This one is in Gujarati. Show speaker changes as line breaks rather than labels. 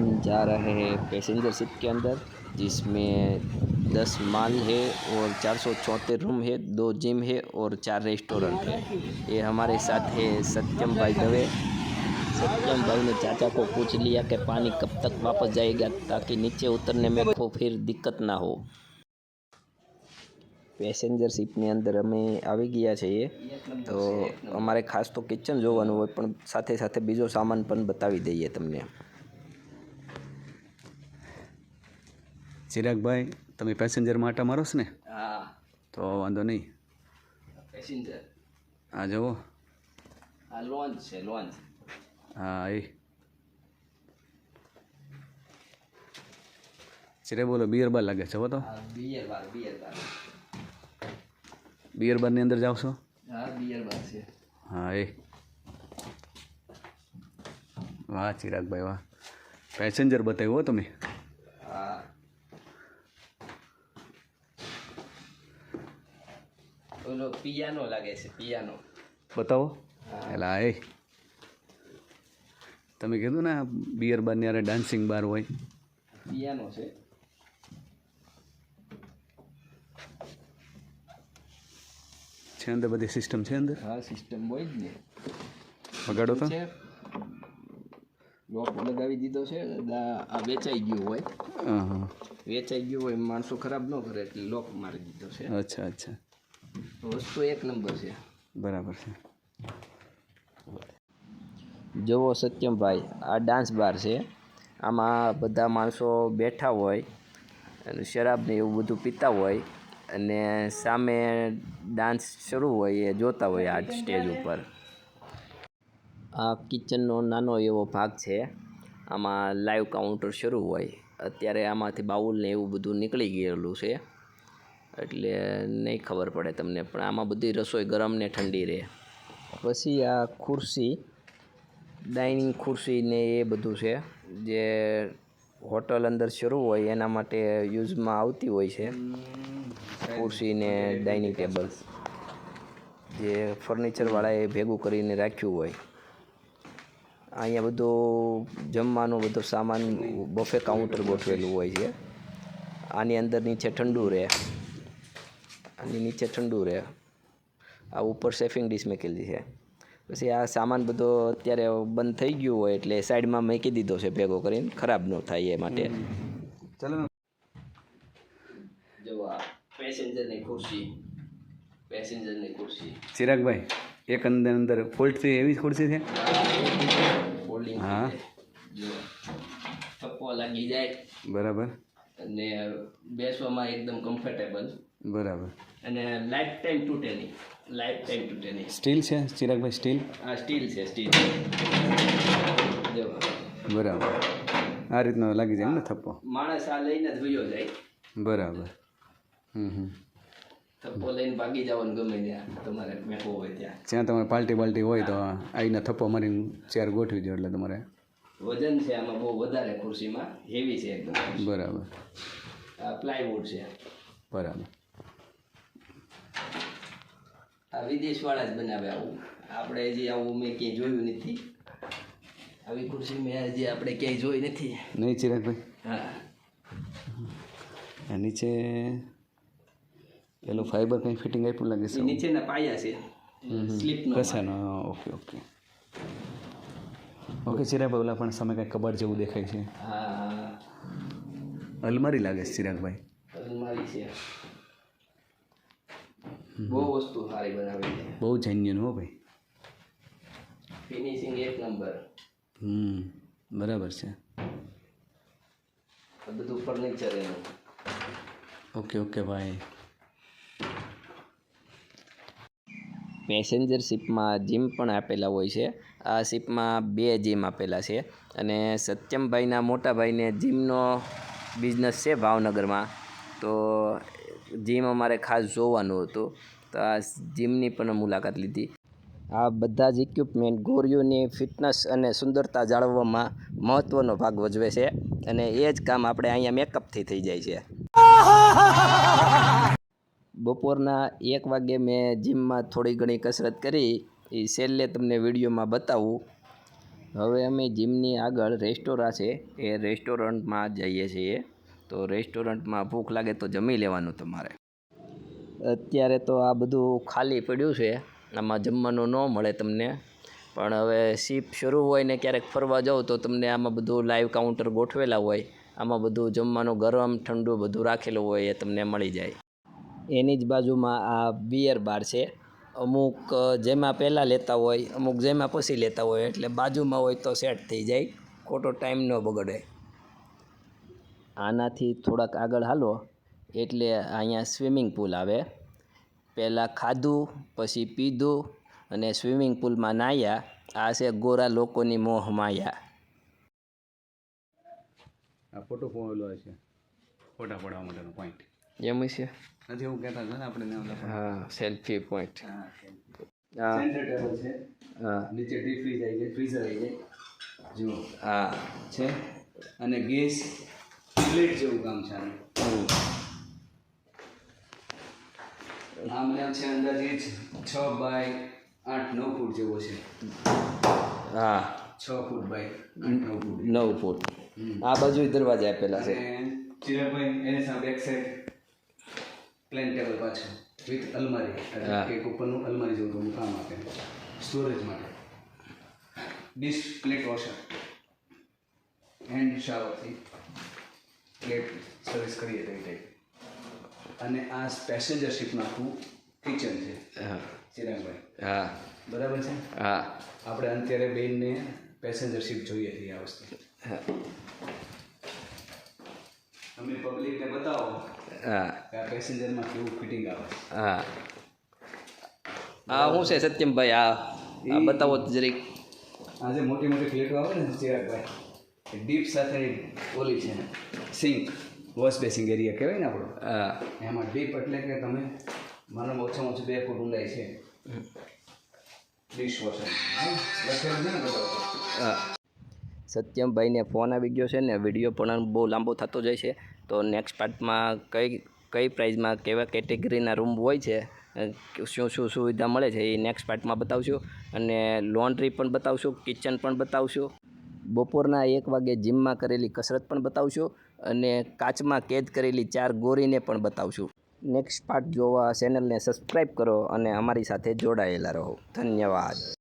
हम जा रहे हैं पैसेंजर शिप के अंदर जिसमें दस माल है और चार सौ चौहत्तर रूम है दो जिम है और चार रेस्टोरेंट है ये हमारे साथ है सत्यम भाई दवे सत्यम भाई ने चाचा को पूछ लिया कि पानी कब तक वापस जाएगा ताकि नीचे उतरने में को फिर दिक्कत ना हो પેસેન્જર શિપની અંદર અમે આવી ગયા છીએ તો અમારે ખાસ તો કિચન જોવાનું હોય પણ સાથે સાથે બીજો સામાન પણ બતાવી દઈએ તમને
ચિરાગભાઈ તમે પેસેન્જર માટે મારો છો ને?
હા.
તો વાંધો નહીં.
પેસેન્જર
આ જુઓ.
આ લોન્ચ છે લોન્ચ
હા એ. ચિરે બોલો બિયર બાર લાગે છે હો તો.
Beer bar beer bar
beer બારની અંદર જાવ છો?
હા બિયર બાર છે.
હા એ. વાહ ચિરાગભાઈ વાહ. પેસેન્જર બતાવ્યું હો તમે.
ઓલો પિયાનો લાગે છે પિયાનો
બતાવો. એલા એ તમે કીધું ને બિયર બારની યારે ડાન્સિંગ બાર હોય
પિયાનો છે
છે અંદર બધી સિસ્ટમ છે અંદર
હા સિસ્ટમ હોય જ ને
વગાડો તો
લોક લગાવી દીધો છે આ વેચાઈ ગયું હોય વેચાઈ ગયું હોય માણસો ખરાબ ન કરે એટલે લોક મારી દીધો છે
અચ્છા અચ્છા
વસ્તુ એક નંબર છે.
બરાબર છે.
જુઓ સત્યમભાઈ આ ડાન્સ બાર છે. આમાં બધા માણસો બેઠા હોય અને શરાબ ને એવું બધું પીતા હોય અને સામે ડાન્સ શરૂ હોય એ જોતા હોય આ સ્ટેજ ઉપર. આ કિચનનો નાનો એવો ભાગ છે. આમાં લાઈવ કાઉન્ટર શરૂ હોય. અત્યારે આમાંથી બાઉલ ને એવું બધું નીકળી ગયેલું છે. એટલે નહીં ખબર પડે તમને, પણ આમાં બધી રસોઈ ગરમ ને ઠંડી રહે. પછી આ ખુરશી, ડાઇનિંગ ખુરશી ને એ બધું છે, જે હોટલ અંદર શરૂ હોય, એના માટે યુઝમાં આવતી હોય છે. ખુરશી ને ડાઇનિંગ ટેબલ, જે ફર્નિચરવાળાએ ભેગું કરીને રાખ્યું હોય. અહીંયા બધું જમવાનું બધો સામાન બફે કાઉન્ટર ગોઠવેલું હોય છે. આની અંદર નીચે ઠંડુ રહે. આની નીચે ઠંડુ રહે આ ઉપર સેફિંગ ડીશ મૂકેલી છે પછી આ સામાન બધો અત્યારે બંધ થઈ ગયું હોય એટલે સાઈડમાં મૂકી દીધો છે ભેગો કરીને ખરાબ ન થાય એ માટે.
ચાલો
જો આ પેસેન્જરની ખુરશી પેસેન્જરની ખુરશી.
ચિરાગભાઈ એક અંદર અંદર ફોલ્ટથી એવી ખુરશી છે?
ફોલ્ડિંગ
હા.
જો થપ્પો લાગી જાય.
બરાબર.
અને બેસવામાં એકદમ કમ્ફર્ટેબલ
બરાબર.
અને લાઈફ ટાઈમ તૂટે નહીં લાઈફ ટાઈમ તૂટે નહીં
સ્ટીલ છે? ચિરાગભાઈ સ્ટીલ?
આ સ્ટીલ છે સ્ટીલ.
બરાબર. આ રીતનો લાગી જાય ને થપ્પો?
માણસ આ લઈને જ વયો જાય.
બરાબર. હમ હમ.
થપ્પો લઈને ભાગી જવાનું ગમે ત્યાં. તમારે મેકો હોય ત્યાં.
જ્યાં તમારે પાલટી બાલ્ટી હોય તો આવીને થપ્પો મારીને ચેર ગોઠવી દો એટલે તમારે.
વજન છે આમાં બહુ વધારે ખુરશીમાં. હેવી છે એકદમ.
બરાબર.
આ પ્લાયવુડ છે.
બરાબર.
આ વિદેશવાળા જ બનાવે આવું. આપણે હજી આવું મેં ક્યાંય જોયું નથી. આવી ખુરશી મેં હજી આપણે ક્યાંય જોઈ નથી.
નહીં ચિરાગભાઈ?
હા.
નીચે પેલું ફાઈબર કંઈ ફિટિંગ આપ્યું લાગે છે?
નીચેના પાયા છે. Okay
okay. ઓકે ચિરાગભાઈ ઓલા પણ સામે કંઈ કબાટ જેવું દેખાય છે.
હા.
અલમારી લાગે છે ચિરાગભાઈ.
અલમારી છે. બહુ વસ્તુ સારી બનાવી છે.
બહુ જન્યુન હો ભાઈ.
ફિનિશિંગ એક નંબર
હમ બરાબર છે.
બધું ફર્નિચર એનું.
ઓકે ઓકે ભાઈ
પેસેન્જર શિપમાં જીમ પણ આપેલા હોય છે. આ શિપમાં બે જીમ આપેલા છે અને સત્યમભાઈના મોટાભાઈને જીમનો બિઝનેસ છે ભાવનગરમાં. તો જીમ અમારે ખાસ જોવાનું હતું. તો આ જીમની પણ મુલાકાત લીધી. આ બધા જ ઇક્વિપમેન્ટ ગોરીઓની ફિટનેસ અને સુંદરતા જાળવવામાં મહત્ત્વનો ભાગ ભજવે છે અને એ જ કામ આપણે અહીંયા મેકઅપથી થઈ જાય છે. બપોરના એક વાગે મેં જીમમાં થોડી ઘણી કસરત કરી. એ છેલ્લે તમને વિડીયોમાં બતાવું. હવે અમે જીમની આગળ રેસ્ટોરાં છે. એ રેસ્ટોરન્ટમાં જઈએ છીએ. તો રેસ્ટોરન્ટમાં ભૂખ લાગે તો જમી લેવાનું તમારે. અત્યારે તો આ બધું ખાલી પડ્યું છે, આમાં જમવાનું ન મળે તમને. પણ હવે શિપ શરૂ હોય ને ક્યારેક ફરવા જાઓ તો તમને આમાં બધું લાઈવ કાઉન્ટર ગોઠવેલા હોય, આમાં બધું જમવાનું ગરમ, ઠંડુ બધું રાખેલું હોય એ તમને મળી જાય. એની જ બાજુમાં આ બિયર બાર છે. અમુક જેમાં પહેલાં લેતા હોય, અમુક જેમાં પછી લેતા હોય, એટલે બાજુમાં હોય તો સેટ થઈ જાય, ખોટો ટાઈમ ન બગડે. આનાથી થોડાક આગળ હાલો. એટલે અહીંયા સ્વિમિંગ પુલ આવે. પહેલાં ખાધું પછી પીધું અને સ્વિમિંગ પુલમાં નાહ્યા. આ છે ગોરા લોકોની મોહ માયા.
આ ફોટો પોયેલો છે. ફોટા પડવા માટેનો પોઈન્ટ
એમ છે?
નથી એવું કહેતા હતા ને આપણે
હા સેલ્ફી પોઈન્ટ
હા નીચે ડીપ ફ્રીઝ આવી જાય ફ્રીઝર આવી જાય જુઓ.
હા.
છે. અને ગેસ પ્લેટ જેવું કામ છે આનું. આમ નામ છે અંદાજે છ બાય આઠ નવ ફૂટ જેવો છે.
હા.
છ ફૂટ બાય આઠ નવ ફૂટ.
નવ ફૂટ. આ બાજુ દરવાજા આપેલા છે.
ચિરાભાઈ ચિરાગભાઈ એની સામે બેક સાઈડ પ્લેન ટેબલ પાછળ વિથ અલમારી. એક. ઉપરનું અલમારી જેવું કામ આપે. સ્ટોરેજ માટે. ડિશ પ્લેટ વોશર હેન્ડ શાવરથી પ્લેટ સર્વિસ કરીએ તે ટાઈપ અને આ પેસેન્જર શિપનું આખું કિચન છે. ચિરાગભાઈ.
હા.
બરાબર છે?
હા.
આપણે અત્યારે બેનને પેસેન્જર શિપ જોઈએ છીએ આ વસ્તુ. તમે પબ્લિકને બતાવો.
હા.
આ પેસેન્જરમાં કેવું ફિટિંગ આવે હા
હા. આ શું છે સત્યમભાઈ? આ બતાવો જરીક.
આ જે મોટી મોટી પ્લેટો આવે ને ચિરાગભાઈ. ડીપ સાથે ઓલી છે સિંક વોશ બેસિંગ એરિયા કહેવાય ને આપણો? એમાં ડીપ એટલે કે તમે મને ઓછામાં ઓછું બે ફૂટ ઊંડાઈ છે. ડિશ વોશર
હા. સત્યમભાઈને ફોન આવી ગયો છે ને વીડિયો પણ બહુ લાંબો થતો જાય છે. તો નેક્સ્ટ પાર્ટમાં કઈ કઈ પ્રાઇઝમાં કેવા કેટેગરીના રૂમ હોય છે શું શું સુવિધા મળે છે એ નેક્સ્ટ પાર્ટમાં બતાવશું. અને લોન્ડ્રી પણ બતાવશું કિચન પણ બતાવશું. બપોરના એક વાગે જીમમાં કરેલી કસરત પણ બતાવશું અને કાચમાં કેદ કરેલી ચાર ગોરીને પણ બતાવશું. નેક્સ્ટ પાર્ટ જોવા ચેનલને સબસ્ક્રાઈબ કરો અને અમારી સાથે જોડાયેલા રહો. ધન્યવાદ.